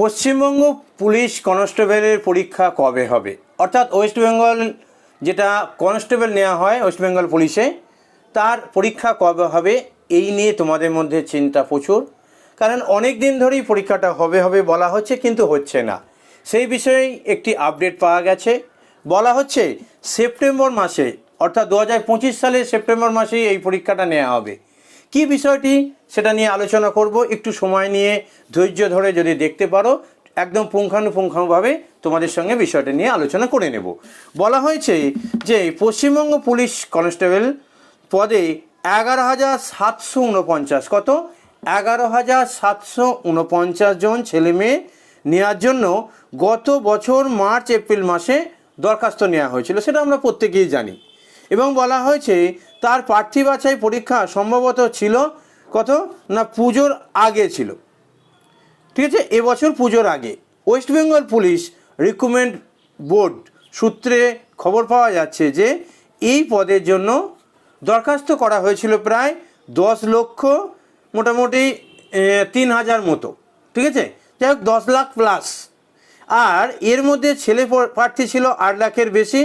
Paschimbanga police কনস্টেবলের পরীক্ষা কবে হবে? অর্থাৎ ওয়েস্ট বেঙ্গল যেটা কনস্টেবল নেওয়া হয় ওয়েস্ট বেঙ্গল পুলিশে, তার পরীক্ষা কবে হবে এই নিয়ে তোমাদের মধ্যে চিন্তা প্রচুর। কারণ অনেক দিন ধরেই পরীক্ষাটা হবে হবে বলা হচ্ছে, কিন্তু হচ্ছে না। সেই বিষয়ে একটি আপডেট পাওয়া গেছে। বলা হচ্ছে, সেপ্টেম্বর মাসে, অর্থাৎ দু হাজার পঁচিশ সালের সেপ্টেম্বর মাসেই এই পরীক্ষাটা নেওয়া হবে। কি বিষয়টি সেটা নিয়ে আলোচনা করব, একটু সময় নিয়ে, ধৈর্য ধরে যদি দেখতে পারো, একদম পুঙ্খানুপুঙ্খানুভাবে তোমাদের সঙ্গে বিষয়টা নিয়ে আলোচনা করে নেব। বলা হয়েছে যে পশ্চিমবঙ্গ পুলিশ কনস্টেবল পদে এগারো হাজার সাতশো উনপঞ্চাশ, কত? এগারো হাজার সাতশো উনপঞ্চাশ জন ছেলে মেয়ে নেওয়ার জন্য গত বছর মার্চ এপ্রিল মাসে দরখাস্ত নেওয়া হয়েছিল, সেটা আমরা প্রত্যেকেই জানি। এবং বলা হয়েছে তার প্রার্থী বাছাই পরীক্ষা সম্ভবত ছিল কত? না, পুজোর আগে ছিল। ঠিক আছে? এবছর পুজোর আগে। West Bengal police recruitment board সূত্রে খবর পাওয়া যাচ্ছে যে এই পদের জন্য দরখাস্ত করা হয়েছিল প্রায় দশ লক্ষ, মোটামুটি তিন হাজার মতো। ঠিক আছে? যাই হোক, দশ লাখ প্লাস আর এর মধ্যে ছেলে প্রার্থী ছিল আট লাখের বেশি।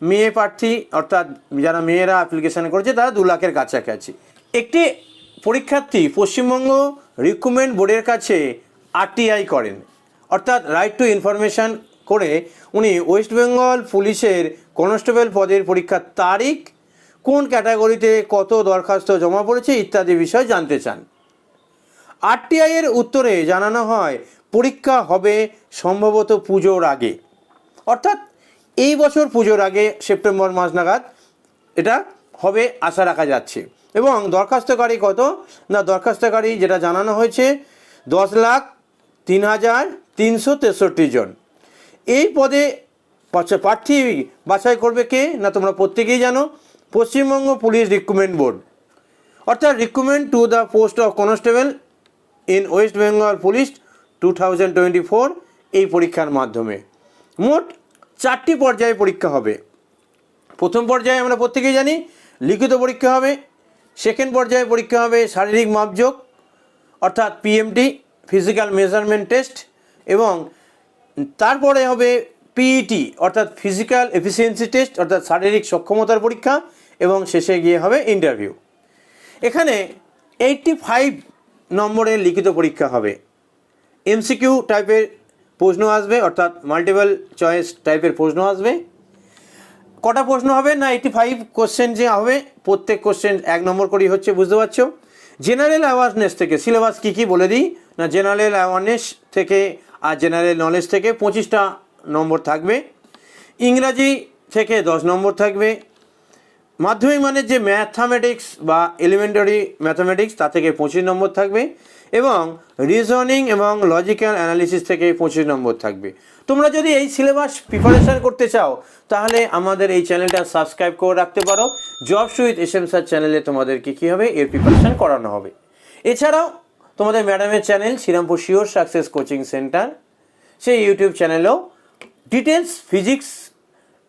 মেয়ে প্রার্থী, অর্থাৎ যারা মেয়েরা অ্যাপ্লিকেশন করেছে, তারা দু লাখের কাছাকাছি একটি পরীক্ষার্থী পশ্চিমবঙ্গ রিক্রুটমেন্ট বোর্ডের কাছে আরটিআই করেন। অর্থাৎ রাইট টু ইনফরমেশন করে উনি ওয়েস্ট বেঙ্গল পুলিশের কনস্টেবল পদের পরীক্ষার তারিখ, কোন ক্যাটাগরিতে কত দরখাস্ত জমা পড়েছে ইত্যাদি বিষয় জানতে চান। আরটিআই এর উত্তরে জানানো হয়, পরীক্ষা হবে সম্ভবত পুজোর আগে। অর্থাৎ এই বছর পুজোর আগে সেপ্টেম্বর মাস নাগাদ এটা হবে আশা রাখা যাচ্ছে। এবং দরখাস্তকারী কত? না, দরখাস্তকারী যেটা জানানো হয়েছে, দশ লাখ তিন হাজার তিনশো তেষট্টি জন। এই পদে প্রার্থী বাছাই করবে কে? না, তোমরা প্রত্যেকেই জানো, পশ্চিমবঙ্গ পুলিশ রিক্রুটমেন্ট বোর্ড। অর্থাৎ recruitment to the post of constable in West Bengal police two thousand twenty four এই পরীক্ষার মাধ্যমে। মোট চারটি পর্যায়ে পরীক্ষা হবে। প্রথম পর্যায়ে আমরা প্রত্যেকেই জানি, লিখিত পরীক্ষা হবে। সেকেন্ড পর্যায়ে পরীক্ষা হবে শারীরিক মাপযোগ, অর্থাৎ পিএমটি ফিজিক্যাল মেজারমেন্ট টেস্ট এবং তারপরে হবে পিইটি অর্থাৎ ফিজিক্যাল এফিসিয়েন্সি টেস্ট অর্থাৎ শারীরিক সক্ষমতার পরীক্ষা, এবং শেষে গিয়ে হবে ইন্টারভিউ এখানে এইটটি ফাইভ নম্বরের লিখিত পরীক্ষা হবে। এমসিকিউ টাইপের প্রশ্ন আসবে, অর্থাৎ মাল্টিপল চয়েস টাইপের প্রশ্ন আসবে। কটা প্রশ্ন হবে? না এইটি ফাইভ কোশ্চেন যে হবে, প্রত্যেক কোশ্চেন এক নম্বর করেই হচ্ছে, বুঝতে পারছ? জেনারেল অ্যাওয়ারনেস থেকে সিলেবাস কী কী বলে দিই? না জেনারেল অ্যাওয়ারনেস থেকে আর জেনারেল নলেজ থেকে পঁচিশটা নম্বর থাকবে। ইংরাজি থেকে দশ নম্বর থাকবে। মাধ্যমিক মানে যে ম্যাথামেটিক্স বা এলিমেন্টারি ম্যাথামেটিক্স তা থেকে পঁচিশ নম্বর থাকবে এবং রিজনিং এবং লজিক্যাল অ্যানালিসিস থেকে পঁচিশ নম্বর থাকবে। তোমরা যদি এই সিলেবাস প্রিপারেশান করতে চাও, তাহলে আমাদের এই চ্যানেলটা সাবস্ক্রাইব করে রাখতে পারো। Job with S M sir চ্যানেলে তোমাদেরকে কী হবে? এর প্রিপারেশান করানো হবে। এছাড়াও তোমাদের ম্যাডামের channel Srirampur sure success coaching centre সেই ইউটিউব চ্যানেলেও ডিটেলস ফিজিক্স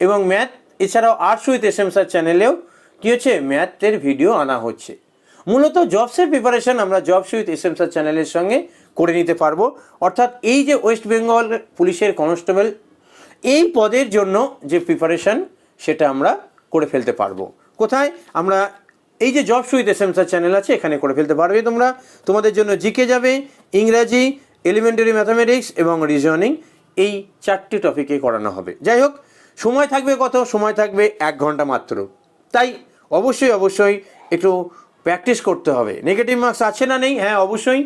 এবং ম্যাথ এছাড়াও arts with S M sir চ্যানেলেও কী হচ্ছে, ম্যাথের ভিডিও আনা হচ্ছে। মূলত জবসের প্রিপারেশন আমরা jobs with S M sir চ্যানেলের সঙ্গে করে নিতে পারব। অর্থাৎ এই যে ওয়েস্ট বেঙ্গল পুলিশের কনস্টেবল এই পদের জন্য যে প্রিপারেশন সেটা আমরা করে ফেলতে পারব। কোথায়? আমরা এই যে job with S M sir channel আছে, এখানে করে ফেলতে পারবে তোমরা। তোমাদের জন্য জিকে যাবে, ইংরাজি এলিমেন্টারি ম্যাথামেটিক্স এবং রিজনিং এই চারটি টপিকে করানো হবে। যাই হোক সময় থাকবে কত? সময় থাকবে এক ঘণ্টা মাত্র। তাই অবশ্যই অবশ্যই একটু প্র্যাকটিস করতে হবে। নেগেটিভ মার্কস আছে না নেই? হ্যাঁ অবশ্যই।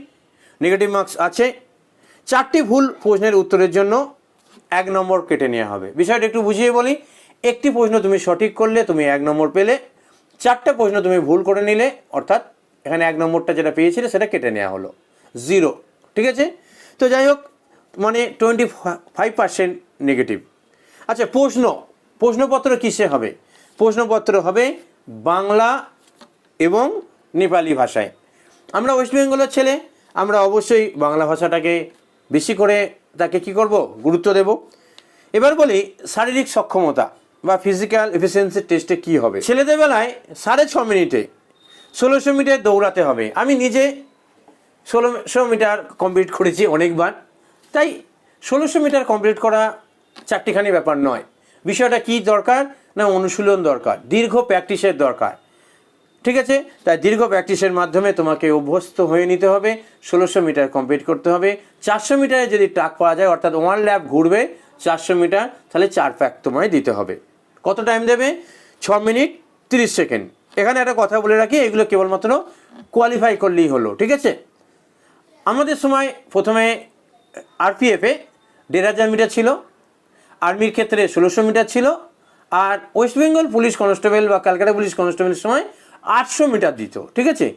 নেগেটিভ মার্কস আছে। চারটি ভুল প্রশ্নের উত্তরের জন্য এক নম্বর কেটে নেওয়া হবে। বিষয়টা একটু বুঝিয়ে বলি। একটি প্রশ্ন তুমি সঠিক করলে, তুমি এক নম্বর পেলে। চারটে প্রশ্ন তুমি ভুল করে নিলে, অর্থাৎ এখানে এক নম্বরটা যেটা পেয়েছিলে, সেটা কেটে নেওয়া হলো। জিরো ঠিক আছে? তো যাই হোক মানে টোয়েন্টি ফাইভ পার্সেন্ট নেগেটিভ আচ্ছা প্রশ্ন। প্রশ্নপত্র কিসে হবে? প্রশ্নপত্র হবে বাংলা এবং নেপালি ভাষায়। আমরা ওয়েস্ট বেঙ্গলের ছেলে, আমরা অবশ্যই বাংলা ভাষাটাকে বেশি করে তাকে কি করব? গুরুত্ব দেব। এবার বলি, শারীরিক সক্ষমতা বা ফিজিক্যাল এফিসিয়েন্সি টেস্টে কি হবে? ছেলেদের বেলায় সাড়ে ছ মিনিটে ষোলোশো মিটার দৌড়াতে হবে। আমি নিজে ষোলোশো মিটার কমপ্লিট করেছি অনেকবার। তাই ষোলোশো মিটার কমপ্লিট করা চারটিখানি ব্যাপার নয়। বিষয়টা কি দরকার না অনুশীলন দরকার? দীর্ঘ প্র্যাকটিসের দরকার। ঠিক আছে? তাই দীর্ঘ প্র্যাকটিসের মাধ্যমে তোমাকে অভ্যস্ত হয়ে নিতে হবে, ষোলোশো মিটার কমপ্লিট করতে হবে। চারশো মিটারে যদি ট্রাক পাওয়া যায়, অর্থাৎ ওয়ান ল্যাপ ঘুরবে, চারশো মিটার, তাহলে চার প্যাক তোমায় দিতে হবে। কত টাইম দেবে? ছ মিনিট তিরিশ সেকেন্ড। এখানে একটা কথা বলে রাখি, এগুলো কেবলমাত্র কোয়ালিফাই করলেই হলো, ঠিক আছে? আমাদের সময় প্রথমে আরপিএফে দেড় হাজার মিটার ছিল। আর্মির ক্ষেত্রে ষোলোশো মিটার ছিল আর ওয়েস্ট বেঙ্গল পুলিশ কনস্টেবল বা ক্যালকাটা পুলিশ কনস্টেবলের সময় আটশো মিটার দিত, ঠিক আছে?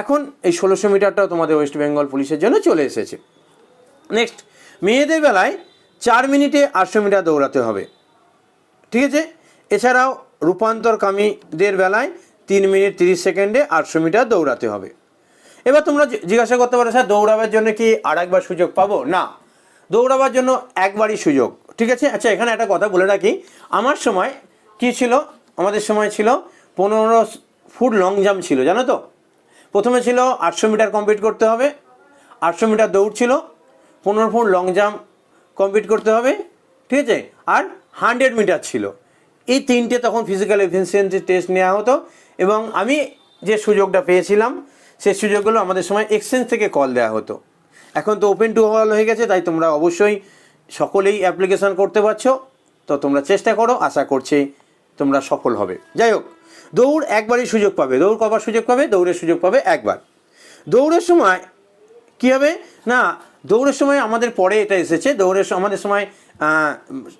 এখন এই ষোলোশো মিটারটাও তোমাদের ওয়েস্ট বেঙ্গল পুলিশের জন্য চলে এসেছে। নেক্সট মেয়েদের বেলায় চার মিনিটে আটশো মিটার দৌড়াতে হবে, ঠিক আছে? এছাড়াও রূপান্তরকামীদের বেলায় তিন মিনিট তিরিশ সেকেন্ডে আটশো মিটার দৌড়াতে হবে। এবার তোমরা জিজ্ঞাসা করতে পারো, স্যার, দৌড়াবার জন্য কি আর সুযোগ পাবো? না, দৌড়াবার জন্য একবারই সুযোগ। ঠিক আছে? আচ্ছা এখানে একটা কথা বলে রাখি। আমার সময় কি ছিল? আমাদের সময় ছিল পনেরো ফুট লং জাম্প ছিল, জানো তো? প্রথমে ছিল আটশো মিটার কমপ্লিট করতে হবে। আটশো মিটার দৌড় ছিল। পনেরো ফুট লং জাম্প কমপ্লিট করতে হবে। ঠিক আছে? আর হান্ড্রেড মিটার ছিল। এই তিনটে তখন ফিজিক্যাল এফিসিয়েন্সি টেস্ট নেওয়া হতো এবং আমি যে সুযোগটা পেয়েছিলাম, সেই সুযোগগুলো আমাদের সময় এক্সচেঞ্জ থেকে কল দেওয়া হতো। এখন তো ওপেন টু হল হয়ে গেছে, তাই তোমরা অবশ্যই সকলেই অ্যাপ্লিকেশন করতে পারছ তো তোমরা চেষ্টা করো আশা করছি তোমরা সফল হবে। যাই হোক দৌড় একবারই সুযোগ পাবে। দৌড় কবার সুযোগ পাবে দৌড়ের সুযোগ পাবে একবার। দৌড়ের সময় কী হবে? না দৌড়ের সময় আমাদের পরে এটা এসেছে। দৌড়ের আমাদের সময়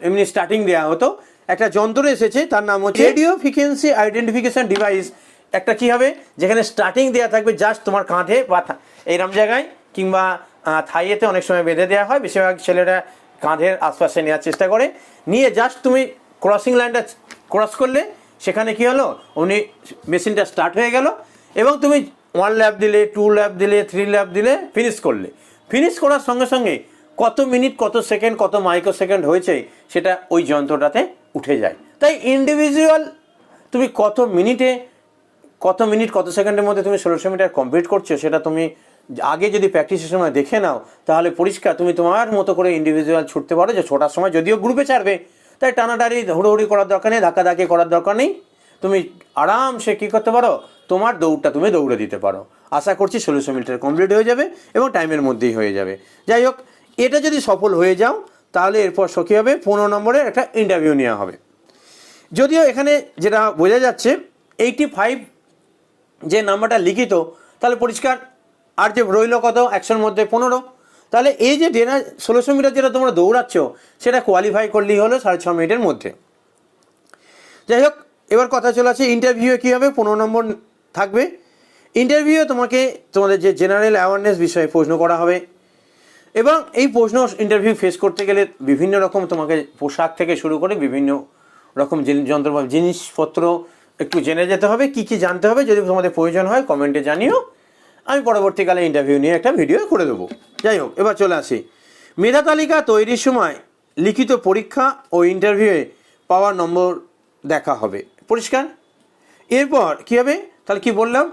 এমনি স্টার্টিং দেওয়া হতো। একটা যন্ত্র এসেছে তার নাম হচ্ছে রেডিও ফ্রিকোয়েন্সি আইডেন্টিফিকেশান ডিভাইস একটা কি হবে? যেখানে স্টার্টিং দেওয়া থাকবে জাস্ট তোমার কাঁধে বা এইরম জায়গায় কিংবা থাইয়েতে অনেক সময় বেঁধে দেওয়া হয়। বেশিরভাগ ছেলেরা কাঁধের আশপাশে নেওয়ার চেষ্টা করে। নিয়ে জাস্ট তুমি ক্রসিং লাইনটা ক্রস করলে, সেখানে কি হলো? উনি মেশিনটা স্টার্ট হয়ে গেল এবং তুমি ওয়ান ল্যাপ দিলে টু ল্যাপ দিলে থ্রি ল্যাপ দিলে ফিনিশ করলে। ফিনিশ করার সঙ্গে সঙ্গে কত মিনিট কত সেকেন্ড কত মাইক্রো সেকেন্ড হয়েছে, সেটা ওই যন্ত্রটাতে উঠে যায়। তাই ইন্ডিভিজুয়াল তুমি কত মিনিটে কত মিনিট কত সেকেন্ডের মধ্যে তুমি ষোলোশো মিটার কমপ্লিট করছ, সেটা তুমি আগে যদি প্র্যাকটিসের সময় দেখে নাও, তাহলে পরিষ্কার তুমি তোমার মতো করে ইন্ডিভিজুয়াল ছুটতে পারো যে ছোটার সময় যদিও গ্রুপে ছাড়বে, তাই টানাটানি, হুড়োহুড়ি করার দরকার নেই, ধাক্কাধাক্কি করার দরকার নেই। তুমি আরামসে কী করতে পারো? তোমার দৌড়টা তুমি দৌড়ে দিতে পারো। আশা করছি ষোলোশো মিটার কমপ্লিট হয়ে যাবে এবং টাইমের মধ্যেই হয়ে যাবে। যাই হোক, এটা যদি সফল হয়ে যাও, তাহলে এরপর সখী হবে, পনেরো নম্বরের একটা ইন্টারভিউ নেওয়া হবে। যদিও এখানে যেটা বোঝা যাচ্ছে এইটি ফাইভ যে নাম্বারটা লিখিত, তাহলে পরিষ্কার আর যে রইল কত? একশোর মধ্যে পনেরো। তাহলে এই যে ডেনা ষোলোশো মিটার যেটা তোমরা দৌড়াচ্ছ, সেটা কোয়ালিফাই করলেই হলো সাড়ে ছ মিনিটের মধ্যে। যাই হোক, এবার কথা চলে আছে ইন্টারভিউয়ে কী হবে পনেরো নম্বর থাকবে। ইন্টারভিউয়ে তোমাকে তোমাদের যে জেনারেল অ্যাওয়ারনেস বিষয়ে প্রশ্ন করা হবে। এবং এই প্রশ্ন ইন্টারভিউ ফেস করতে গেলে বিভিন্ন রকম তোমাকে পোশাক থেকে শুরু করে বিভিন্ন রকম যন্ত্র জিনিসপত্র একটু জেনে যেতে হবে, কি কি জানতে হবে, যদি তোমাদের প্রয়োজন হয় কমেন্টে জানিও। আমি পরবর্তীকালে ইন্টারভিউ নিয়ে একটা ভিডিও করে দেবো। যাই হোক, এবার চলে আসি। মেধা তালিকা তৈরির সময় লিখিত পরীক্ষা ও ইন্টারভিউয়ে পাওয়া নম্বর দেখা হবে। পরিষ্কার? এরপর কী হবে? তাহলে কি বললাম?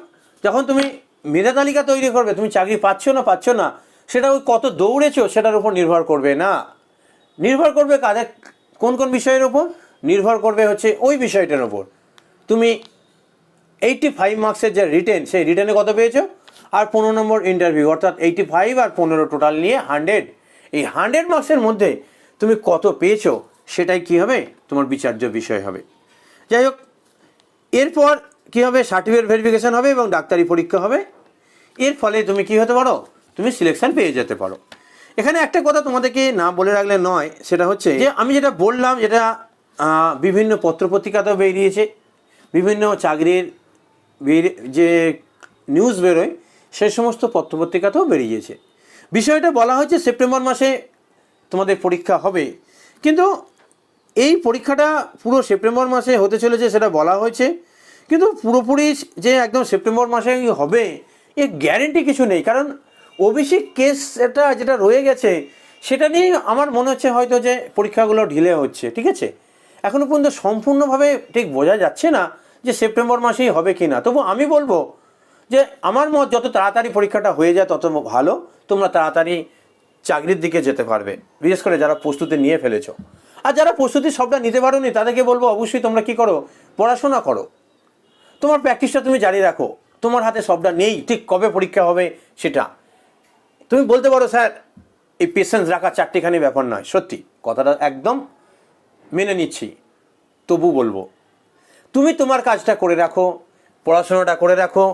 যখন তুমি মেধা তালিকা তৈরি করবে, তুমি চাকরি পাচ্ছ না পাচ্ছ না, সেটা ওই কত দৌড়েছো সেটার উপর নির্ভর করবে না। নির্ভর করবে কাদের, কোন কোন বিষয়ের ওপর নির্ভর করবে হচ্ছে ওই বিষয়টার ওপর তুমি এইটটি ফাইভ মার্কসের যে রিটেন সেই রিটেনে কত পেয়েছ? আর পনেরো নম্বর ইন্টারভিউ অর্থাৎ এইটি ফাইভ আর পনেরো টোটাল নিয়ে হান্ড্রেড এই হান্ড্রেড মার্কসের মধ্যে তুমি কত পেয়েছ, সেটাই কি হবে? তোমার বিচার্য বিষয় হবে। যাই হোক, এরপর কী হবে? সার্টিফিকেট ভেরিফিকেশান হবে এবং ডাক্তারি পরীক্ষা হবে। এর ফলে তুমি কি হতে পারো? তুমি সিলেকশন পেয়ে যেতে পারো। এখানে একটা কথা তোমাদেরকে না বলে রাখলে নয়, সেটা হচ্ছে যে আমি যেটা বললাম, যেটা বিভিন্ন পত্রপত্রিকাতেও বেরিয়েছে, বিভিন্ন চাকরির যে নিউজ বেরোয় সেই সমস্ত পত্রপত্রিকাতেও বেরিয়েছে। বিষয়টা বলা হয়েছে সেপ্টেম্বর মাসে তোমাদের পরীক্ষা হবে। কিন্তু এই পরীক্ষাটা পুরো সেপ্টেম্বর মাসে হতে চলেছে সেটা বলা হয়েছে। কিন্তু পুরোপুরি যে একদম সেপ্টেম্বর মাসেই হবে, এ গ্যারেন্টি কিছু নেই। কারণ ওবিসি কেস এটা যেটা রয়ে গেছে, সেটা নিয়ে আমার মনে হচ্ছে হয়তো যে পরীক্ষাগুলো ঢিলে হচ্ছে, ঠিক আছে? এখনও পর্যন্ত সম্পূর্ণভাবে ঠিক বোঝা যাচ্ছে না যে সেপ্টেম্বর মাসেই হবে কি না তবু আমি বলব যে আমার মত যত তাড়াতাড়ি পরীক্ষাটা হয়ে যায়, তত ভালো। তোমরা তাড়াতাড়ি চাকরির দিকে যেতে পারবে। বিশেষ করে যারা প্রস্তুতি নিয়ে ফেলেছো। আর যারা প্রস্তুতি সবটা নিতে পারোনি, তাদেরকে বলব, অবশ্যই তোমরা কি করো? পড়াশোনা করো। তোমার প্র্যাকটিসটা তুমি জারি রাখো। তোমার হাতে সবটা নেই। ঠিক কবে পরীক্ষা হবে সেটা। তুমি বলতে পারো, স্যার, এই পেশেন্স রাখা চারটিখানি ব্যাপার নয়। সত্যি, কথাটা একদম মেনে নিচ্ছি। তবু বলব, তুমি তোমার কাজটা করে রাখো, পড়াশোনাটা করে রাখো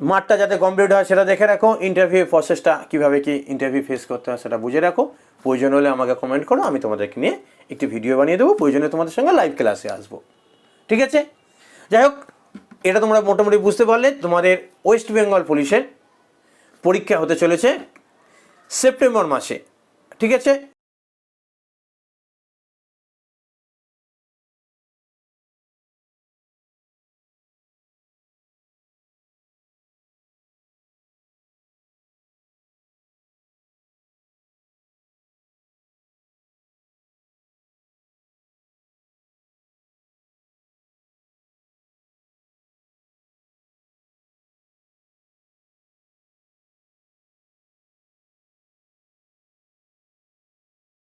মাঠটা যাতে কমপ্লিট হয় সেটা দেখে রাখো। ইন্টারভিউ প্রসেসটা কীভাবে কি ইন্টারভিউ ফেস করতে হয় সেটা বুঝে রাখো। প্রয়োজন হলে আমাকে কমেন্ট করো, আমি তোমাদেরকে নিয়ে একটি ভিডিও বানিয়ে দেবো। প্রয়োজনে তোমাদের সঙ্গে লাইভ ক্লাসে আসব। ঠিক আছে? যাই হোক, এটা তোমরা মোটামুটি বুঝতে পারলে। তোমাদের ওয়েস্ট বেঙ্গল পুলিশের পরীক্ষা হতে চলেছে সেপ্টেম্বর মাসে। ঠিক আছে?